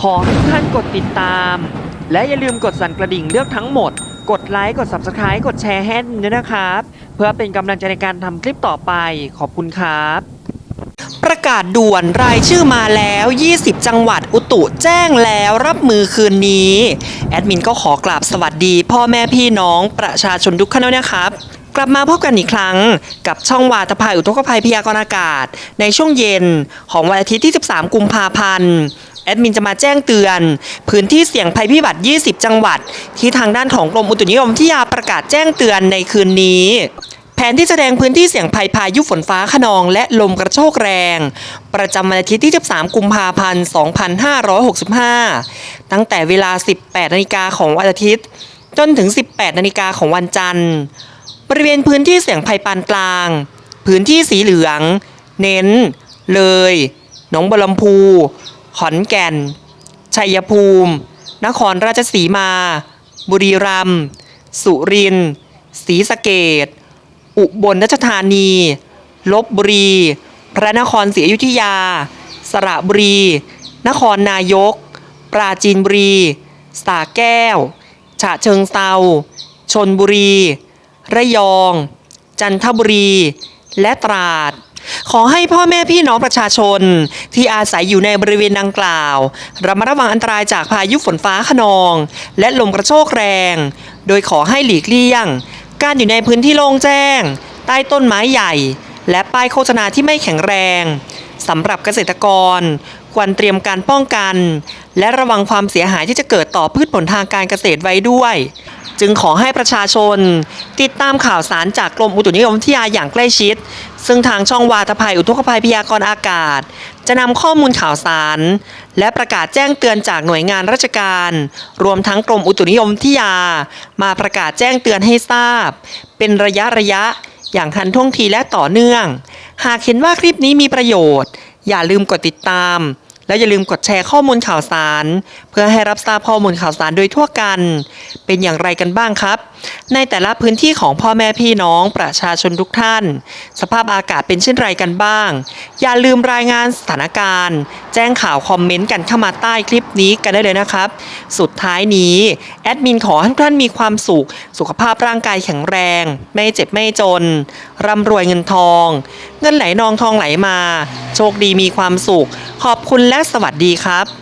ขอให้ทุกท่านกดติดตาม และอย่าลืมกดสั่นกระดิ่งเลือกทั้งหมด กดไลค์ กด Subscribe กดแชร์ให้ด้วยนะครับ เพื่อเป็นกำลังใจในการทำคลิปต่อไป ขอบคุณครับ ประกาศด่วนรายชื่อมาแล้ว 20 จังหวัดอุตุแจ้งแล้วรับมือคืนนี้ แอดมินก็ขอกราบสวัสดี พ่อแม่พี่น้องประชาชนทุกท่านด้วยนะครับกลับมาพบกันอีกครั้งกับช่องวาตภัยอุทกภัยพยากรณ์อากาศ ในช่วงเย็นของวันอาทิตย์ที่ 13 กุมภาพันธ์ แอดมินจะมาแจ้งเตือน พื้นที่เสี่ยงภัยพิบัติ 20 จังหวัด ที่ทางด้านของกรมอุตุนิยมวิทยาประกาศแจ้งเตือนในคืนนี้ แผนที่แสดงพื้นที่เสี่ยงภัยพายุฝนฟ้าขนอง และลมกระโชกแรง ประจำวันอาทิตย์ที่ 13 กุมภาพันธ์ 2565 ตั้งแต่เวลา 18 นาฬิกาของวันอาทิตย์ จนถึง 18 นาฬิกาของวันจันทร์ บริเวณพื้นที่เสี่ยงภัยปานกลาง พื้นที่สีเหลือง เน้น เลย หนองบัวลำพู ขอนแก่น ชัยภูมิ นครราชสีมา บุรีรัมย์ สุรินทร์ศรีสะเกดอุบลราชธานี ลบบุรี พระนครศรีอยุธยา สระบุรี นครนายก ปราจีนบุรี สาแก้ว ฉะเชิงเซาชนบุรี ระยอง จันทบุรี และตราด ขอให้พ่อแม่พี่น้องประชาชน ที่อาศัยอยู่ในบริเวณดังกล่าวระมัดระวังอันตรายจากพายุฝนฟ้าขนอง และลมกระโชกแรง โดยขอให้หลีกเลี่ยง การอยู่ในพื้นที่โล่งแจ้ง ใต้ต้นไม้ใหญ่ และป้ายโฆษณาที่ไม่แข็งแรงสำหรับเกษตรกร ควรเตรียมการป้องกัน และระวังความเสียหายที่จะเกิดต่อพืชผลทางการเกษตรไว้ด้วย จึงขอให้ประชาชน ติดตามข่าวสารจากกรมอุตุนิยมวิทยาอย่างใกล้ชิด ซึ่งทางช่องวาตภัยอุทกภัยพยากรณ์อากาศ จะนำข้อมูลข่าวสาร และประกาศแจ้งเตือนจากหน่วยงานราชการ รวมทั้งกรมอุตุนิยมวิทยา มาประกาศแจ้งเตือนให้ทราบ เป็นระยะระยะอย่างทันท่วงทีและต่อเนื่อง หากเห็นว่าคลิปนี้มีประโยชน์ อย่าลืมกดติดตาม และอย่าลืมกดแชร์ข้อมูลข่าวสาร เพื่อให้รับทราบข้อมูลข่าวสารโดยทั่วกัน เป็นอย่างไรกันบ้างครับ ในแต่ละพื้นที่ของพ่อแม่พี่น้องประชาชนทุกท่าน สภาพอากาศเป็นเช่นไรกันบ้าง อย่าลืมรายงานสถานการณ์ แจ้งข่าวคอมเมนต์กันเข้ามาใต้คลิปนี้กันได้เลยนะครับ สุดท้ายนี้แอดมินขอให้ทุกท่านมีความสุข สุขภาพร่างกายแข็งแรง ไม่เจ็บไม่จน ร่ำรวยเงินทอง เงินไหลนองทองไหลมา โชคดีมีความสุข ขอบคุณและสวัสดีครับ